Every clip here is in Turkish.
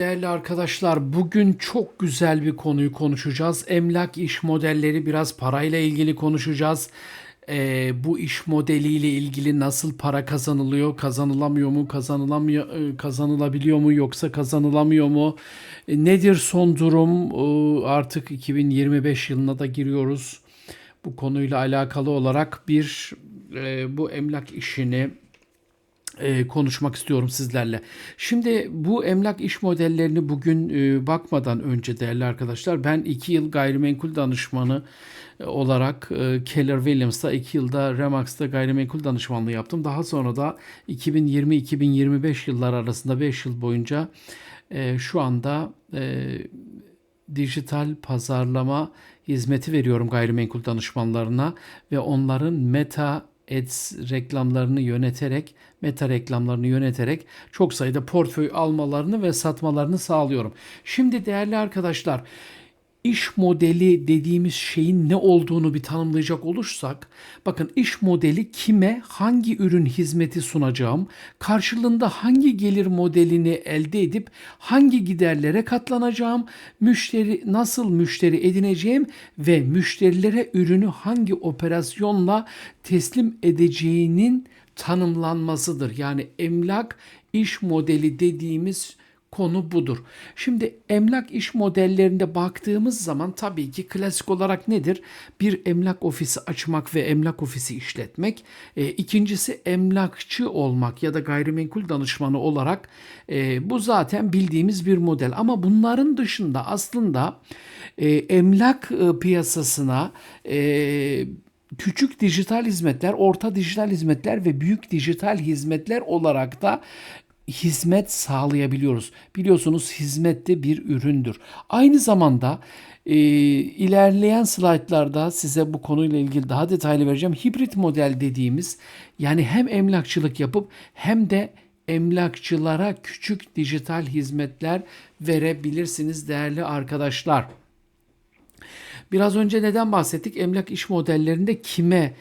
Değerli arkadaşlar, bugün çok güzel bir konuyu konuşacağız. Emlak iş modelleri biraz parayla ilgili konuşacağız. Ee, bu iş modeliyle ilgili nasıl para kazanılıyor, kazanılamıyor mu, kazanılamıyor, e, kazanılabiliyor mu yoksa kazanılamıyor mu? E, nedir son durum? Artık 2025 yılına da giriyoruz. Bu konuyla alakalı olarak bir e, bu emlak işini e, konuşmak istiyorum sizlerle. Şimdi bu emlak iş modellerini bugün e, bakmadan önce değerli arkadaşlar ben 2 yıl gayrimenkul danışmanı e, olarak Keller Williams'ta 2 yılda Remax'ta gayrimenkul danışmanlığı yaptım. Daha sonra da 2020-2025 yıllar arasında 5 yıl boyunca şu anda dijital pazarlama hizmeti veriyorum gayrimenkul danışmanlarına ve onların Meta Ads reklamlarını yöneterek, meta reklamlarını yöneterek çok sayıda portföy almalarını ve satmalarını sağlıyorum. Şimdi değerli arkadaşlar, iş modeli dediğimiz şeyin ne olduğunu bir tanımlayacak olursak, bakın iş modeli kime hangi ürün hizmeti sunacağım, karşılığında hangi gelir modelini elde edip hangi giderlere katlanacağım, müşteri nasıl müşteri edineceğim ve müşterilere ürünü hangi operasyonla teslim edeceğinin tanımlanmasıdır. Yani emlak iş modeli dediğimiz konu budur. Şimdi emlak iş modellerinde baktığımız zaman tabii ki klasik olarak nedir? Bir emlak ofisi açmak ve emlak ofisi işletmek. E, ikincisi emlakçı olmak ya da gayrimenkul danışmanı olarak e, bu zaten bildiğimiz bir model. Ama bunların dışında aslında e, emlak e, piyasasına e, küçük dijital hizmetler, orta dijital hizmetler ve büyük dijital hizmetler olarak da hizmet sağlayabiliyoruz. Biliyorsunuz hizmet de bir üründür. Aynı zamanda e, ilerleyen slaytlarda size bu konuyla ilgili daha detaylı vereceğim. Hibrit model dediğimiz yani hem emlakçılık yapıp hem de emlakçılara küçük dijital hizmetler verebilirsiniz değerli arkadaşlar. Biraz önce neden bahsettik? Emlak iş modellerinde kime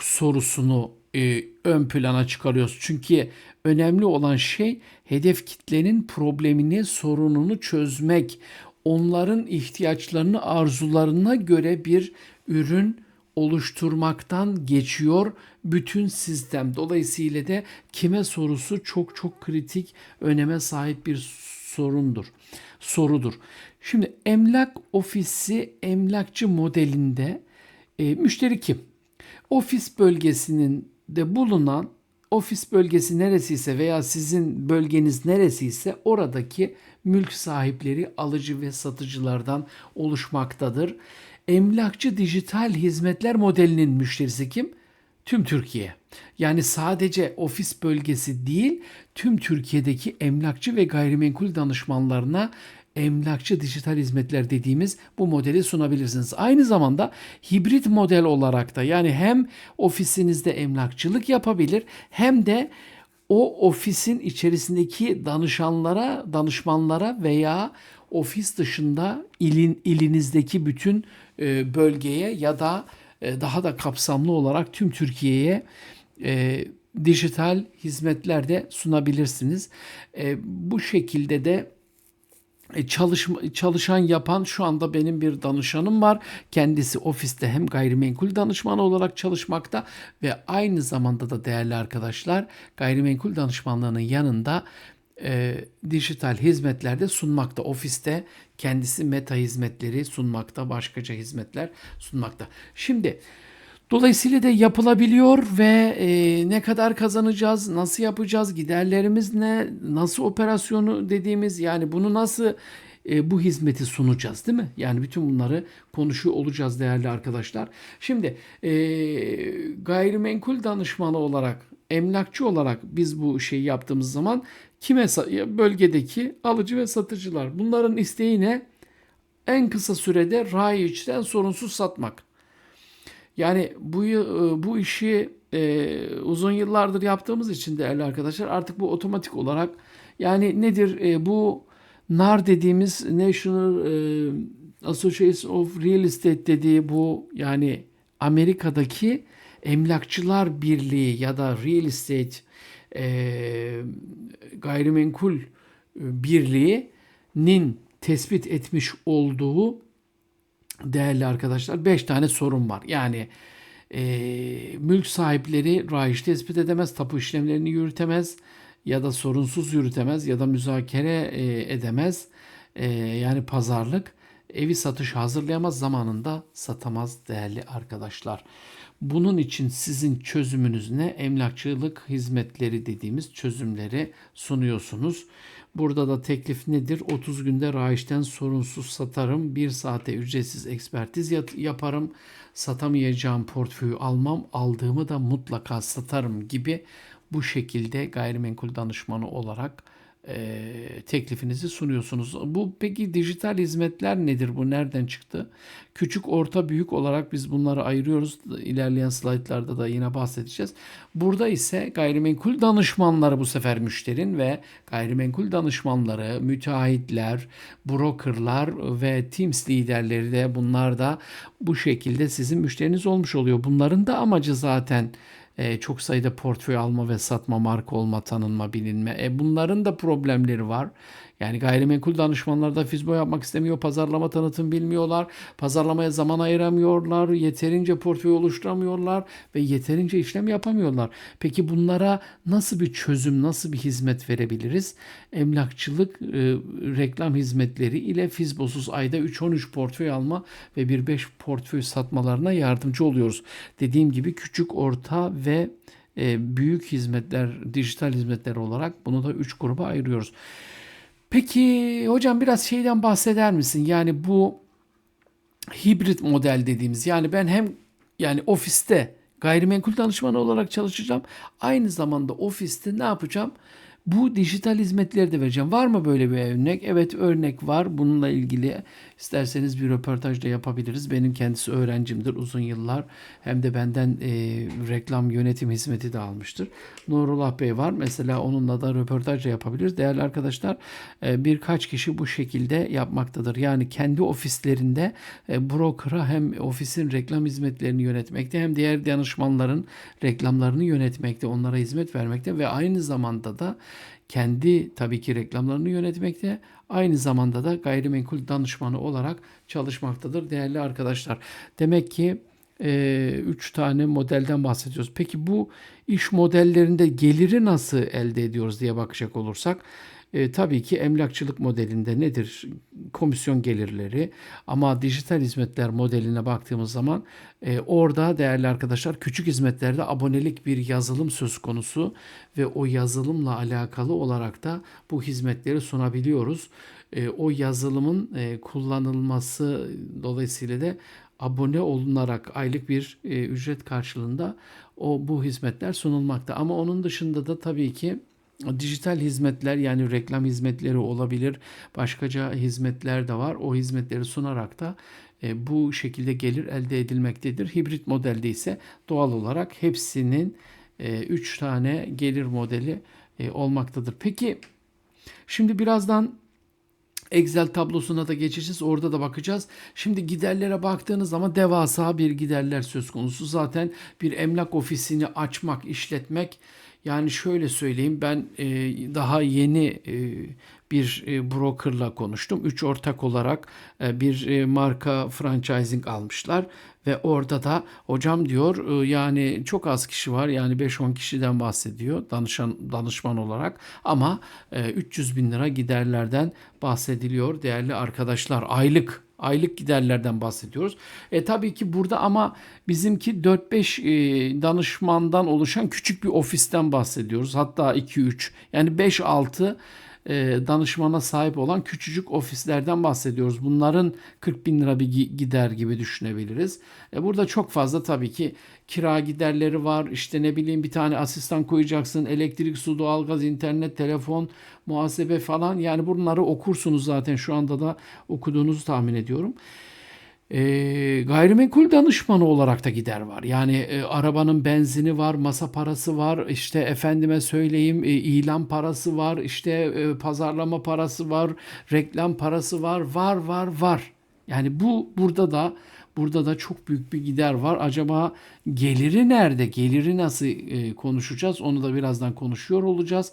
sorusunu e, ön plana çıkarıyoruz. Çünkü önemli olan şey hedef kitlenin problemini, sorununu çözmek. Onların ihtiyaçlarını, arzularına göre bir ürün oluşturmaktan geçiyor bütün sistem. Dolayısıyla da kime sorusu çok çok kritik öneme sahip bir sorundur. Sorudur. Şimdi emlak ofisi emlakçı modelinde e, müşteri kim? Ofis bölgesinin de bulunan ofis bölgesi neresiyse veya sizin bölgeniz neresiyse oradaki mülk sahipleri alıcı ve satıcılardan oluşmaktadır. Emlakçı dijital hizmetler modelinin müşterisi kim? Tüm Türkiye. Yani sadece ofis bölgesi değil, tüm Türkiye'deki emlakçı ve gayrimenkul danışmanlarına emlakçı dijital hizmetler dediğimiz bu modeli sunabilirsiniz. Aynı zamanda hibrit model olarak da yani hem ofisinizde emlakçılık yapabilir hem de o ofisin içerisindeki danışanlara, danışmanlara veya ofis dışında ilin ilinizdeki bütün e, bölgeye ya da e, daha da kapsamlı olarak tüm Türkiye'ye e, dijital hizmetler de sunabilirsiniz. E, bu şekilde de çalışma, çalışan yapan şu anda benim bir danışanım var. Kendisi ofiste hem gayrimenkul danışmanı olarak çalışmakta ve aynı zamanda da değerli arkadaşlar gayrimenkul danışmanlığının yanında e, dijital hizmetlerde sunmakta. Ofiste kendisi meta hizmetleri sunmakta, başkaca hizmetler sunmakta. Şimdi Dolayısıyla da yapılabiliyor ve e, ne kadar kazanacağız, nasıl yapacağız, giderlerimiz ne, nasıl operasyonu dediğimiz yani bunu nasıl e, bu hizmeti sunacağız değil mi? Yani bütün bunları konuşuyor olacağız değerli arkadaşlar. Şimdi e, gayrimenkul danışmanı olarak, emlakçı olarak biz bu şeyi yaptığımız zaman kime bölgedeki alıcı ve satıcılar bunların isteği ne? En kısa sürede rayı içten sorunsuz satmak. Yani bu bu işi e, uzun yıllardır yaptığımız için değerli arkadaşlar artık bu otomatik olarak yani nedir e, bu NAR dediğimiz National e, Association of Real Estate dediği bu yani Amerika'daki Emlakçılar Birliği ya da Real Estate e, Gayrimenkul Birliği nin tespit etmiş olduğu değerli arkadaşlar 5 tane sorun var. Yani e, mülk sahipleri rayiç tespit edemez, tapu işlemlerini yürütemez ya da sorunsuz yürütemez ya da müzakere e, edemez. E, yani pazarlık evi satış hazırlayamaz zamanında satamaz değerli arkadaşlar. Bunun için sizin çözümünüz ne? Emlakçılık hizmetleri dediğimiz çözümleri sunuyorsunuz. Burada da teklif nedir? 30 günde rayiçten sorunsuz satarım. 1 saate ücretsiz ekspertiz yaparım. Satamayacağım portföyü almam. Aldığımı da mutlaka satarım gibi bu şekilde gayrimenkul danışmanı olarak e, teklifinizi sunuyorsunuz. Bu peki dijital hizmetler nedir? Bu nereden çıktı? Küçük, orta, büyük olarak biz bunları ayırıyoruz. İlerleyen slaytlarda da yine bahsedeceğiz. Burada ise gayrimenkul danışmanları bu sefer müşterin ve gayrimenkul danışmanları, müteahhitler, brokerlar ve Teams liderleri de bunlar da bu şekilde sizin müşteriniz olmuş oluyor. Bunların da amacı zaten e, çok sayıda portföy alma ve satma, marka olma, tanınma, bilinme. E, bunların da problemleri var. Yani gayrimenkul danışmanlar da fizbo yapmak istemiyor. Pazarlama tanıtım bilmiyorlar. Pazarlamaya zaman ayıramıyorlar. Yeterince portföy oluşturamıyorlar ve yeterince işlem yapamıyorlar. Peki bunlara nasıl bir çözüm, nasıl bir hizmet verebiliriz? Emlakçılık e, reklam hizmetleri ile fizbosuz ayda 3-13 portföy alma ve 1-5 portföy satmalarına yardımcı oluyoruz. Dediğim gibi küçük, orta ve e, büyük hizmetler, dijital hizmetler olarak bunu da 3 gruba ayırıyoruz. Peki hocam biraz şeyden bahseder misin? Yani bu hibrit model dediğimiz yani ben hem yani ofiste gayrimenkul danışmanı olarak çalışacağım. Aynı zamanda ofiste ne yapacağım? Bu dijital hizmetleri de vereceğim. Var mı böyle bir örnek? Evet örnek var. Bununla ilgili isterseniz bir röportaj da yapabiliriz. Benim kendisi öğrencimdir uzun yıllar. Hem de benden e, reklam yönetim hizmeti de almıştır. Nurullah Bey var. Mesela onunla da röportaj da yapabiliriz. Değerli arkadaşlar e, birkaç kişi bu şekilde yapmaktadır. Yani kendi ofislerinde e, broker'a hem ofisin reklam hizmetlerini yönetmekte hem diğer danışmanların reklamlarını yönetmekte, onlara hizmet vermekte ve aynı zamanda da kendi tabii ki reklamlarını yönetmekte, aynı zamanda da gayrimenkul danışmanı olarak çalışmaktadır değerli arkadaşlar. Demek ki 3 tane modelden bahsediyoruz. Peki bu iş modellerinde geliri nasıl elde ediyoruz diye bakacak olursak e, tabii ki emlakçılık modelinde nedir? Komisyon gelirleri ama dijital hizmetler modeline baktığımız zaman e, orada değerli arkadaşlar küçük hizmetlerde abonelik bir yazılım söz konusu ve o yazılımla alakalı olarak da bu hizmetleri sunabiliyoruz. E, o yazılımın e, kullanılması dolayısıyla da abone olunarak aylık bir e, ücret karşılığında o bu hizmetler sunulmakta. Ama onun dışında da tabii ki dijital hizmetler yani reklam hizmetleri olabilir. Başkaca hizmetler de var. O hizmetleri sunarak da e, bu şekilde gelir elde edilmektedir. Hibrit modelde ise doğal olarak hepsinin 3 e, tane gelir modeli e, olmaktadır. Peki şimdi birazdan Excel tablosuna da geçeceğiz. Orada da bakacağız. Şimdi giderlere baktığınız zaman devasa bir giderler söz konusu. Zaten bir emlak ofisini açmak, işletmek yani şöyle söyleyeyim ben e, daha yeni e, bir e, brokerla konuştum. Üç ortak olarak e, bir e, marka franchising almışlar ve orada da hocam diyor yani çok az kişi var yani 5-10 kişiden bahsediyor danışan danışman olarak ama e, 300 bin lira giderlerden bahsediliyor değerli arkadaşlar aylık aylık giderlerden bahsediyoruz. E tabii ki burada ama bizimki 4-5 e, danışmandan oluşan küçük bir ofisten bahsediyoruz. Hatta 2-3 yani 5-6 e, danışmana sahip olan küçücük ofislerden bahsediyoruz. Bunların 40 bin lira bir gider gibi düşünebiliriz. E, burada çok fazla tabii ki kira giderleri var. İşte ne bileyim bir tane asistan koyacaksın. Elektrik, su, doğalgaz, internet, telefon, muhasebe falan. Yani bunları okursunuz zaten şu anda da okuduğunuzu tahmin ediyorum. E, gayrimenkul danışmanı olarak da gider var. Yani e, arabanın benzini var, masa parası var, işte efendime söyleyeyim e, ilan parası var, işte e, pazarlama parası var, reklam parası var, var var var. Yani bu burada da Burada da çok büyük bir gider var. Acaba geliri nerede? Geliri nasıl e, konuşacağız? Onu da birazdan konuşuyor olacağız.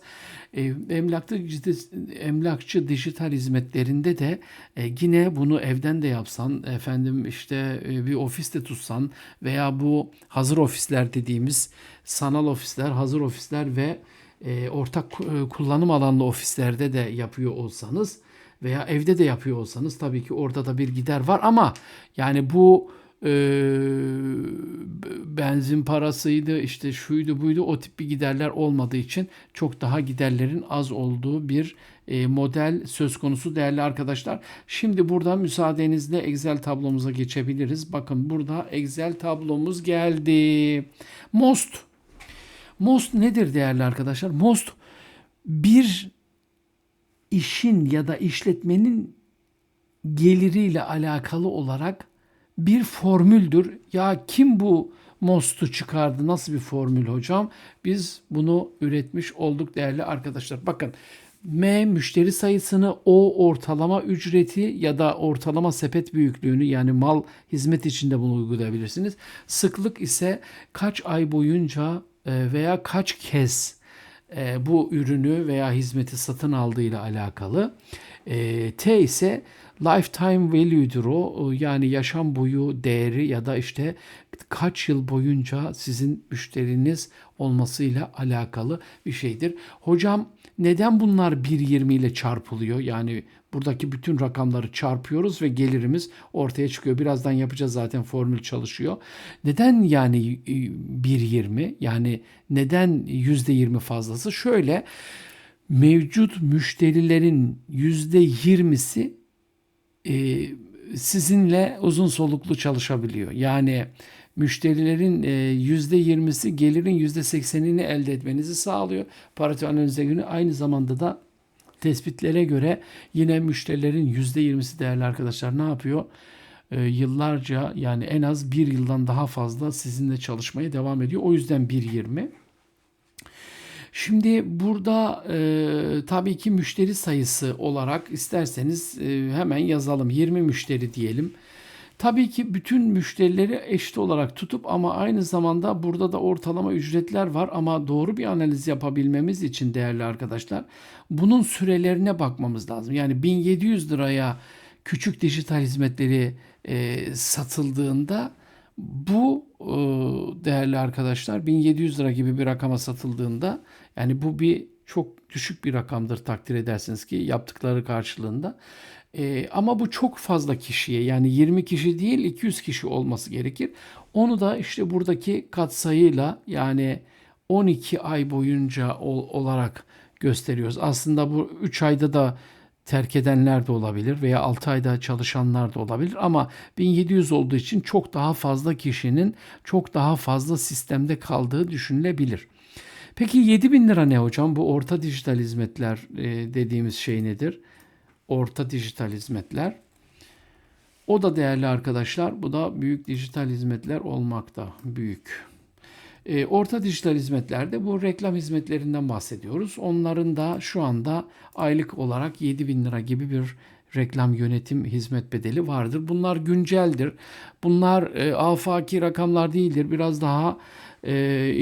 E, emlakçı, emlakçı dijital hizmetlerinde de e, yine bunu evden de yapsan, efendim işte e, bir ofiste tutsan veya bu hazır ofisler dediğimiz sanal ofisler, hazır ofisler ve e, ortak e, kullanım alanlı ofislerde de yapıyor olsanız veya evde de yapıyor olsanız tabii ki orada da bir gider var ama yani bu e, benzin parasıydı işte şuydu buydu o tip bir giderler olmadığı için çok daha giderlerin az olduğu bir e, model söz konusu değerli arkadaşlar. Şimdi burada müsaadenizle Excel tablomuza geçebiliriz. Bakın burada Excel tablomuz geldi. Most. Most nedir değerli arkadaşlar? Most bir işin ya da işletmenin geliriyle alakalı olarak bir formüldür. Ya kim bu MOST'u çıkardı? Nasıl bir formül hocam? Biz bunu üretmiş olduk değerli arkadaşlar. Bakın M müşteri sayısını, O ortalama ücreti ya da ortalama sepet büyüklüğünü yani mal hizmet içinde bunu uygulayabilirsiniz. Sıklık ise kaç ay boyunca e, veya kaç kez e, bu ürünü veya hizmeti satın aldığıyla alakalı. E, T ise lifetime value'dur o. Yani yaşam boyu değeri ya da işte kaç yıl boyunca sizin müşteriniz olmasıyla alakalı bir şeydir. Hocam neden bunlar 1.20 ile çarpılıyor? Yani buradaki bütün rakamları çarpıyoruz ve gelirimiz ortaya çıkıyor. Birazdan yapacağız zaten formül çalışıyor. Neden yani 1.20? Yani neden %20 fazlası? Şöyle mevcut müşterilerin %20'si e, sizinle uzun soluklu çalışabiliyor. Yani müşterilerin %20'si gelirin %80'ini elde etmenizi sağlıyor. Parite analize göre aynı zamanda da tespitlere göre yine müşterilerin %20'si değerli arkadaşlar ne yapıyor? E, yıllarca yani en az bir yıldan daha fazla sizinle çalışmaya devam ediyor. O yüzden 1.20. Şimdi burada e, tabii ki müşteri sayısı olarak isterseniz e, hemen yazalım. 20 müşteri diyelim. Tabii ki bütün müşterileri eşit olarak tutup ama aynı zamanda burada da ortalama ücretler var ama doğru bir analiz yapabilmemiz için değerli arkadaşlar bunun sürelerine bakmamız lazım. Yani 1700 liraya küçük dijital hizmetleri e, satıldığında bu e, değerli arkadaşlar 1700 lira gibi bir rakama satıldığında yani bu bir çok düşük bir rakamdır takdir edersiniz ki yaptıkları karşılığında. E, ama bu çok fazla kişiye yani 20 kişi değil 200 kişi olması gerekir. Onu da işte buradaki katsayıyla yani 12 ay boyunca ol, olarak gösteriyoruz. Aslında bu 3 ayda da terk edenler de olabilir veya 6 ayda çalışanlar da olabilir ama 1700 olduğu için çok daha fazla kişinin çok daha fazla sistemde kaldığı düşünülebilir. Peki 7000 lira ne hocam? Bu orta dijital hizmetler e, dediğimiz şey nedir? Orta dijital hizmetler. O da değerli arkadaşlar. Bu da büyük dijital hizmetler olmakta. Büyük. E, orta dijital hizmetlerde bu reklam hizmetlerinden bahsediyoruz. Onların da şu anda aylık olarak 7 bin lira gibi bir reklam yönetim hizmet bedeli vardır. Bunlar günceldir. Bunlar e, afaki rakamlar değildir. Biraz daha e,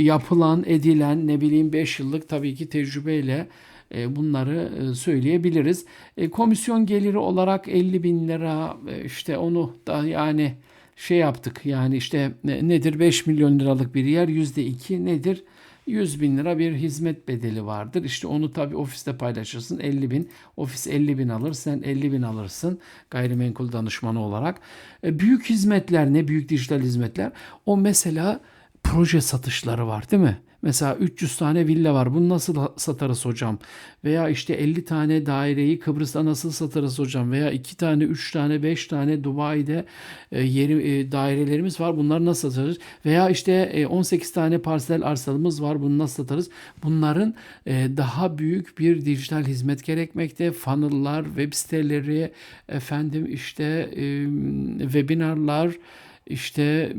yapılan, edilen ne bileyim 5 yıllık tabii ki tecrübeyle bunları e, söyleyebiliriz. E, komisyon geliri olarak 50 bin lira e, işte onu da yani şey yaptık yani işte nedir 5 milyon liralık bir yer yüzde iki nedir 100 bin lira bir hizmet bedeli vardır. İşte onu tabi ofiste paylaşırsın 50 bin. Ofis 50 bin alır sen 50 bin alırsın gayrimenkul danışmanı olarak. E, büyük hizmetler ne büyük dijital hizmetler? O mesela proje satışları var değil mi? Mesela 300 tane villa var. Bunu nasıl satarız hocam? Veya işte 50 tane daireyi Kıbrıs'ta nasıl satarız hocam? Veya 2 tane, 3 tane, 5 tane Dubai'de e, yeri e, dairelerimiz var. Bunları nasıl satarız? Veya işte e, 18 tane parsel arsalımız var. Bunu nasıl satarız? Bunların e, daha büyük bir dijital hizmet gerekmekte. Funnel'lar, web siteleri, efendim işte e, webinarlar, işte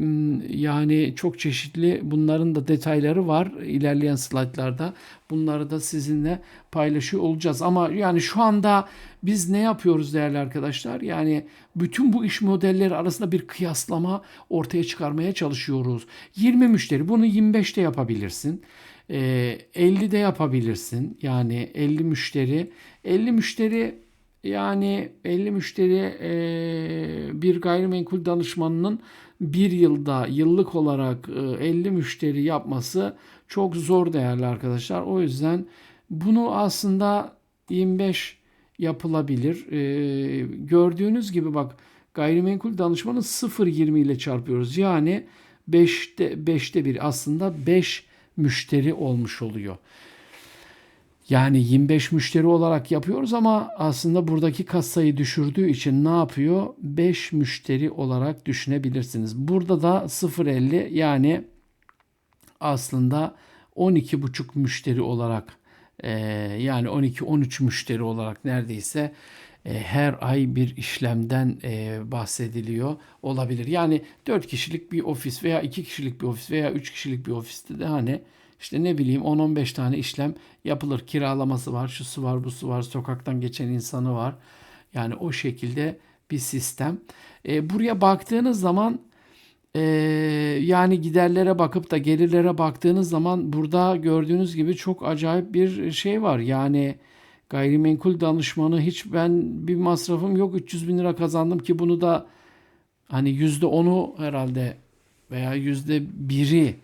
yani çok çeşitli bunların da detayları var ilerleyen slaytlarda. Bunları da sizinle paylaşıyor olacağız. Ama yani şu anda biz ne yapıyoruz değerli arkadaşlar? Yani bütün bu iş modelleri arasında bir kıyaslama ortaya çıkarmaya çalışıyoruz. 20 müşteri bunu 25'te yapabilirsin. Ee, 50'de yapabilirsin. Yani 50 müşteri. 50 müşteri yani 50 müşteri e, bir gayrimenkul danışmanının bir yılda yıllık olarak e, 50 müşteri yapması çok zor değerli arkadaşlar. O yüzden bunu aslında 25 yapılabilir. E, gördüğünüz gibi bak gayrimenkul danışmanı 0.20 ile çarpıyoruz. Yani 5'te 5'te bir aslında 5 müşteri olmuş oluyor. Yani 25 müşteri olarak yapıyoruz ama aslında buradaki kasayı düşürdüğü için ne yapıyor? 5 müşteri olarak düşünebilirsiniz. Burada da 0.50 yani aslında 12,5 müşteri olarak e, yani 12-13 müşteri olarak neredeyse e, her ay bir işlemden e, bahsediliyor olabilir. Yani 4 kişilik bir ofis veya 2 kişilik bir ofis veya 3 kişilik bir ofiste de hani işte ne bileyim 10-15 tane işlem yapılır. Kiralaması var, şusu var, busu var, sokaktan geçen insanı var. Yani o şekilde bir sistem. E, buraya baktığınız zaman e, yani giderlere bakıp da gelirlere baktığınız zaman burada gördüğünüz gibi çok acayip bir şey var. Yani gayrimenkul danışmanı hiç ben bir masrafım yok 300 bin lira kazandım ki bunu da hani yüzde onu herhalde veya yüzde biri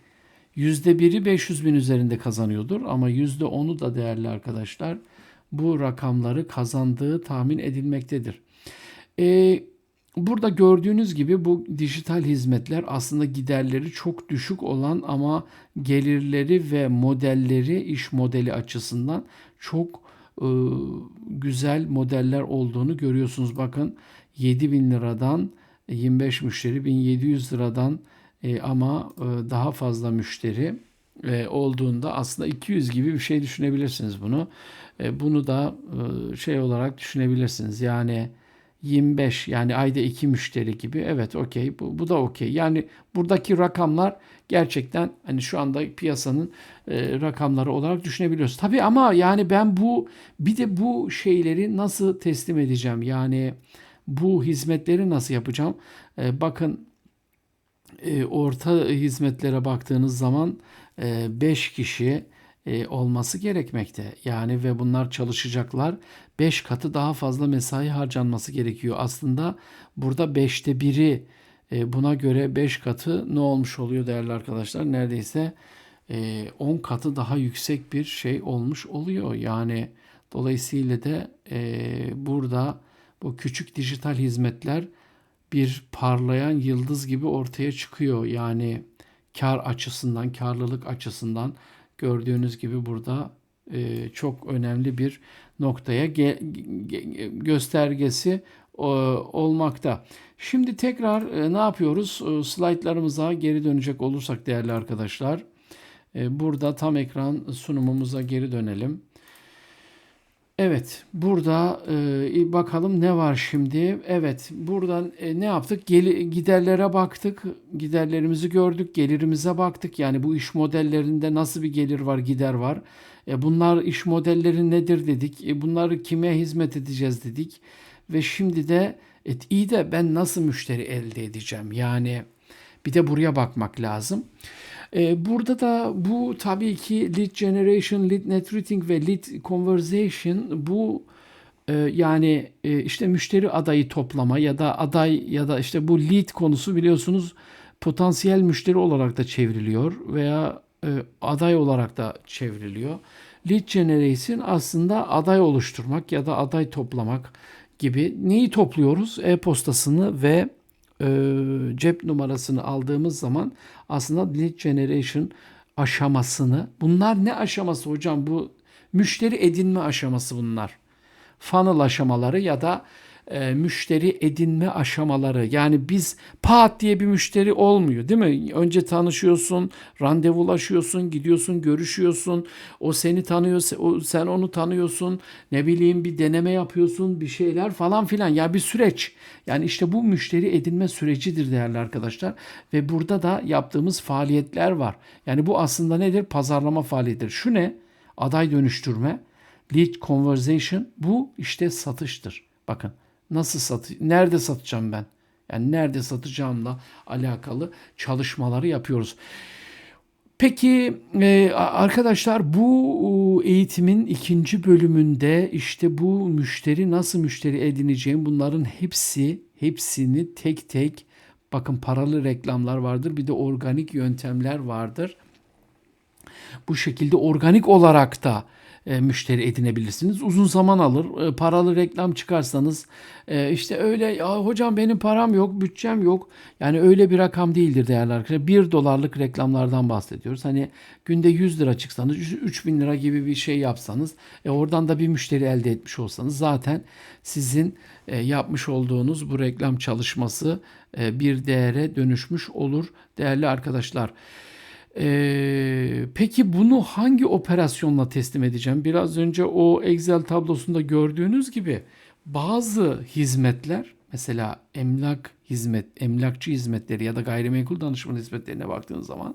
yüzde biri 500 bin üzerinde kazanıyordur ama yüzde onu da değerli arkadaşlar bu rakamları kazandığı tahmin edilmektedir. Ee, burada gördüğünüz gibi bu dijital hizmetler aslında giderleri çok düşük olan ama gelirleri ve modelleri iş modeli açısından çok e, güzel modeller olduğunu görüyorsunuz. Bakın 7 bin liradan 25 müşteri 1700 liradan e, ama e, daha fazla müşteri e, olduğunda aslında 200 gibi bir şey düşünebilirsiniz bunu. Bunu da şey olarak düşünebilirsiniz. Yani 25 yani ayda 2 müşteri gibi. Evet okey bu, bu da okey. Yani buradaki rakamlar gerçekten hani şu anda piyasanın rakamları olarak düşünebiliyoruz. Tabii ama yani ben bu bir de bu şeyleri nasıl teslim edeceğim? Yani bu hizmetleri nasıl yapacağım? E, bakın e, orta hizmetlere baktığınız zaman 5 e, kişi e, olması gerekmekte. Yani ve bunlar çalışacaklar. 5 katı daha fazla mesai harcanması gerekiyor. Aslında burada 5'te biri e, buna göre 5 katı ne olmuş oluyor değerli arkadaşlar? Neredeyse 10 e, katı daha yüksek bir şey olmuş oluyor. Yani dolayısıyla da burada bu küçük dijital hizmetler bir parlayan yıldız gibi ortaya çıkıyor. Yani kar açısından, karlılık açısından gördüğünüz gibi burada e, çok önemli bir noktaya ge, ge, göstergesi e, olmakta. Şimdi tekrar e, ne yapıyoruz? E, slaytlarımıza geri dönecek olursak değerli arkadaşlar. E, burada tam ekran sunumumuza geri dönelim. Evet, burada e, bakalım ne var şimdi. Evet, buradan e, ne yaptık? Geli, giderlere baktık, giderlerimizi gördük, gelirimize baktık. Yani bu iş modellerinde nasıl bir gelir var, gider var. E, bunlar iş modelleri nedir dedik. E, bunları kime hizmet edeceğiz dedik. Ve şimdi de et, iyi de ben nasıl müşteri elde edeceğim? Yani bir de buraya bakmak lazım. Ee, burada da bu tabii ki lead generation, lead networking ve lead conversation bu e, yani e, işte müşteri adayı toplama ya da aday ya da işte bu lead konusu biliyorsunuz potansiyel müşteri olarak da çevriliyor veya e, aday olarak da çevriliyor. Lead generation aslında aday oluşturmak ya da aday toplamak gibi. Neyi topluyoruz? E-postasını ve e, cep numarasını aldığımız zaman aslında lead generation aşamasını bunlar ne aşaması hocam bu müşteri edinme aşaması bunlar. Funnel aşamaları ya da e, müşteri edinme aşamaları. Yani biz pat diye bir müşteri olmuyor değil mi? Önce tanışıyorsun, randevulaşıyorsun, gidiyorsun, görüşüyorsun. O seni tanıyor, sen onu tanıyorsun. Ne bileyim bir deneme yapıyorsun, bir şeyler falan filan. Ya bir süreç. Yani işte bu müşteri edinme sürecidir değerli arkadaşlar. Ve burada da yaptığımız faaliyetler var. Yani bu aslında nedir? Pazarlama faaliyetidir. Şu ne? Aday dönüştürme, Lead conversation bu işte satıştır. Bakın nasıl satı nerede satacağım ben? Yani nerede satacağımla alakalı çalışmaları yapıyoruz. Peki e, arkadaşlar bu eğitimin ikinci bölümünde işte bu müşteri nasıl müşteri edineceğim bunların hepsi hepsini tek tek bakın paralı reklamlar vardır bir de organik yöntemler vardır. Bu şekilde organik olarak da e, müşteri edinebilirsiniz. Uzun zaman alır. E, paralı reklam çıkarsanız e, işte öyle ya hocam benim param yok, bütçem yok. Yani öyle bir rakam değildir değerli arkadaşlar. 1 dolarlık reklamlardan bahsediyoruz. Hani günde 100 lira çıksanız 3000 lira gibi bir şey yapsanız oradan da bir müşteri elde etmiş olsanız zaten sizin yapmış olduğunuz bu reklam çalışması bir değere dönüşmüş olur değerli arkadaşlar. Ee, peki bunu hangi operasyonla teslim edeceğim? Biraz önce o Excel tablosunda gördüğünüz gibi bazı hizmetler mesela emlak hizmet, emlakçı hizmetleri ya da gayrimenkul danışman hizmetlerine baktığınız zaman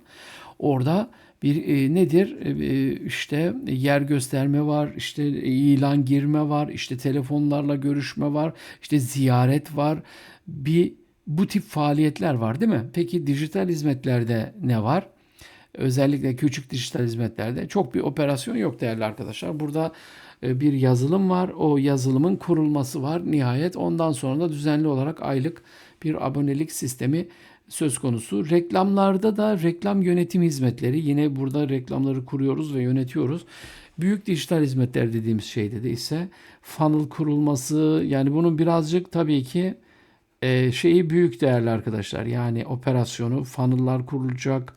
orada bir e, nedir? E, işte yer gösterme var, işte ilan girme var, işte telefonlarla görüşme var, işte ziyaret var. Bir bu tip faaliyetler var değil mi? Peki dijital hizmetlerde ne var? Özellikle küçük dijital hizmetlerde çok bir operasyon yok değerli arkadaşlar. Burada e, bir yazılım var. O yazılımın kurulması var. Nihayet ondan sonra da düzenli olarak aylık bir abonelik sistemi söz konusu. Reklamlarda da reklam yönetim hizmetleri yine burada reklamları kuruyoruz ve yönetiyoruz. Büyük dijital hizmetler dediğimiz şeyde de ise funnel kurulması yani bunun birazcık tabii ki e, şeyi büyük değerli arkadaşlar. Yani operasyonu funnel'lar kurulacak,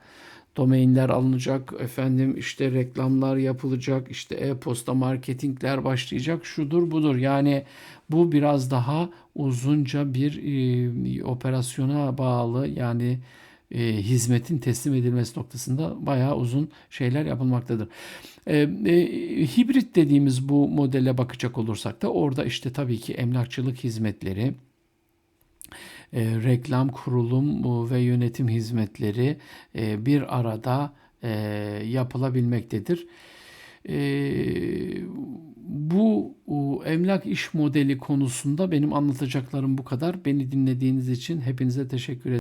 domainler alınacak, efendim işte reklamlar yapılacak, işte e-posta marketingler başlayacak, şudur budur. Yani bu biraz daha uzunca bir e, operasyona bağlı yani e, hizmetin teslim edilmesi noktasında bayağı uzun şeyler yapılmaktadır. E, e, hibrit dediğimiz bu modele bakacak olursak da orada işte tabii ki emlakçılık hizmetleri, e, reklam, kurulum e, ve yönetim hizmetleri e, bir arada e, yapılabilmektedir. E, bu emlak iş modeli konusunda benim anlatacaklarım bu kadar. Beni dinlediğiniz için hepinize teşekkür ederim.